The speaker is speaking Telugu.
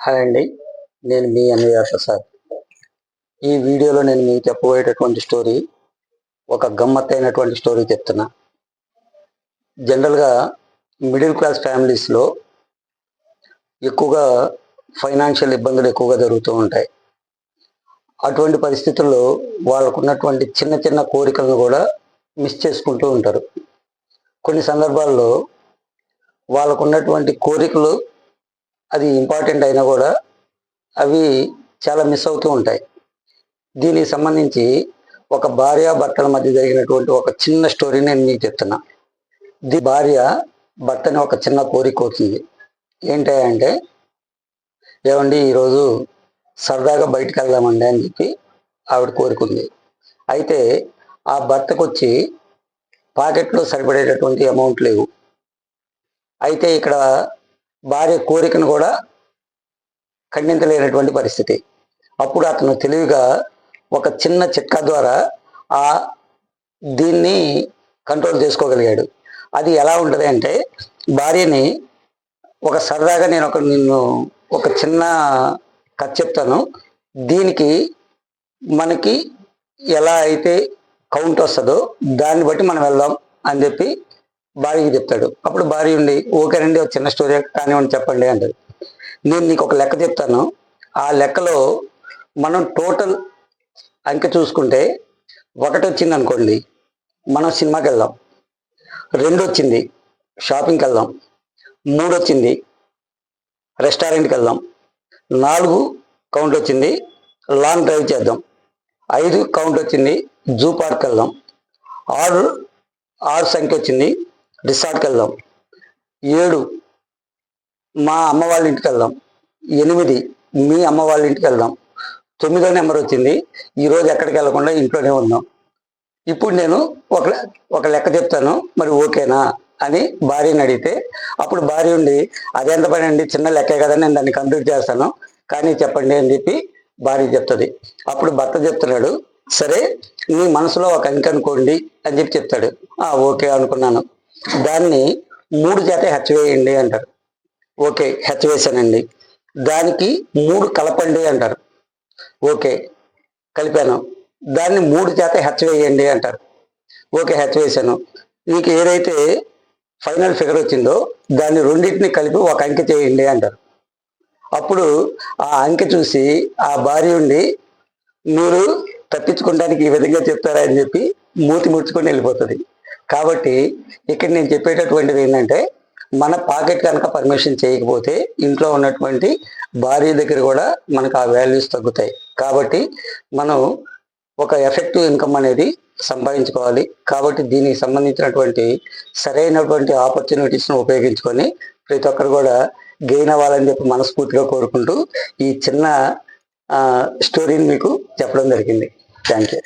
హాయ్ అండి. నేను మీ అన్వయ ప్రసాద్ ఈ వీడియోలో నేను మీకు చెప్పబోయేటటువంటి స్టోరీ ఒక గమ్మత్తైనటువంటి స్టోరీ చెప్తున్నా. జనరల్గా మిడిల్ క్లాస్ ఫ్యామిలీస్లో ఎక్కువగా ఫైనాన్షియల్ ఇబ్బందులు ఎక్కువగా జరుగుతూ ఉంటాయి. అటువంటి పరిస్థితుల్లో వాళ్ళకు ఉన్నటువంటి చిన్న చిన్న కోరికలను కూడా మిస్ చేసుకుంటూ ఉంటారు. కొన్ని సందర్భాల్లో వాళ్ళకు ఉన్నటువంటి కోరికలు అది ఇంపార్టెంట్ అయినా కూడా అవి చాలా మిస్ అవుతూ ఉంటాయి. దీనికి సంబంధించి ఒక భార్య భర్తల మధ్య జరిగినటువంటి ఒక చిన్న స్టోరీ నేను మీకు చెప్తున్నా. ది భార్య భర్తని ఒక చిన్న కోరిక కోరుతుంది ఏంటంటే ఏమండి ఈరోజు సరదాగా బయటకు వెళ్దామండి అని చెప్పి ఆవిడ కోరుకుంది. అయితే ఆ భర్తకు వచ్చి పాకెట్లో సరిపడేటటువంటి అమౌంట్ లేవు. అయితే ఇక్కడ భార్య కోరికను కూడా ఖండించలేనటువంటి పరిస్థితి. అప్పుడు అతను తెలివిగా ఒక చిన్న చిట్కా ద్వారా ఆ దీన్ని కంట్రోల్ చేసుకోగలిగాడు. అది ఎలా ఉంటుంది అంటే భార్యని ఒక సరదాగా నేను ఒక నిన్ను ఒక చిన్న కథ చెప్తాను. దీనికి మనకి ఎలా అయితే కౌంట్ వస్తుందో దాన్ని బట్టి మనం వెళ్దాం అని చెప్పి భార్యకి చెప్తాడు. అప్పుడు భార్య ఉండి ఓకేనండి ఒక చిన్న స్టోరీ కానివ్వండి చెప్పండి అంటారు నేను నీకు ఒక లెక్క చెప్తాను. ఆ లెక్కలో మనం టోటల్ అంకె చూసుకుంటే ఒకటి వచ్చింది అనుకోండి మనం సినిమాకి వెళ్దాం. రెండు వచ్చింది షాపింగ్కి వెళ్దాం. మూడు వచ్చింది రెస్టారెంట్కి వెళ్దాం. నాలుగు కౌంట్ వచ్చింది లాంగ్ డ్రైవ్ చేద్దాం. ఐదు కౌంట్ వచ్చింది జూ పార్క్ వెళ్దాం. ఆరు ఆరు సంఖ్య వచ్చింది రిసార్ట్కి వెళ్దాం. ఏడు మా అమ్మ వాళ్ళ ఇంటికి వెళ్దాం. ఎనిమిది మీ అమ్మ వాళ్ళ ఇంటికి వెళ్దాం. తొమ్మిదో నెంబర్ వచ్చింది. ఈరోజు ఎక్కడికి వెళ్ళకుండా ఇంట్లోనే ఉన్నాం. ఇప్పుడు నేను ఒక ఒక లెక్క చెప్తాను. మరి ఓకేనా అని భార్యని అడిగితే అప్పుడు భార్య ఉండి అదెంత పని అండి? చిన్న లెక్కే కదా నేను దాన్ని కంప్లీట్ చేస్తాను. కానీ చెప్పండి అని చెప్పి భార్య చెప్తుంది. అప్పుడు భర్త చెప్తున్నాడు సరే నీ మనసులో ఒక అంకె అనుకోండి అని చెప్పి చెప్తాడు. ఓకే అనుకున్నాను. దాన్ని మూడు చేత హెచ్చవేయండి అంటారు. ఓకే హెచ్చవేశానండి దానికి మూడు కలపండి అంటారు. ఓకే కలిపాను. దాన్ని మూడు చేత హెచ్చవేయండి అంటారు. ఓకే హెచ్చవేశాను మీకు ఏదైతే ఫైనల్ ఫిగర్ వచ్చిందో దాన్ని రెండింటిని కలిపి ఒక అంకె చేయండి అంటారు. అప్పుడు ఆ అంకె చూసి ఆ భార్య ఉండి మీరు తప్పించుకోవడానికి ఈ విధంగా చెప్తారా అని చెప్పి మూతి ముడుచుకొని వెళ్ళిపోతుంది. కాబట్టి ఇక్కడ నేను చెప్పేటటువంటిది ఏంటంటే మన పాకెట్ కనుక పర్మిషన్ చేయకపోతే ఇంట్లో ఉన్నటువంటి భార్య దగ్గర కూడా మనకు ఆ వాల్యూస్ తగ్గుతాయి. కాబట్టి మనం ఒక ఎఫెక్టివ్ ఇన్కమ్ అనేది సంపాదించుకోవాలి. కాబట్టి దీనికి సంబంధించినటువంటి సరైనటువంటి ఆపర్చునిటీస్ను ఉపయోగించుకొని ప్రతి ఒక్కరు కూడా గెయిన్ అవ్వాలని చెప్పి మనస్ఫూర్తిగా కోరుకుంటూ ఈ చిన్న స్టోరీని మీకు చెప్పడం జరిగింది. Thank you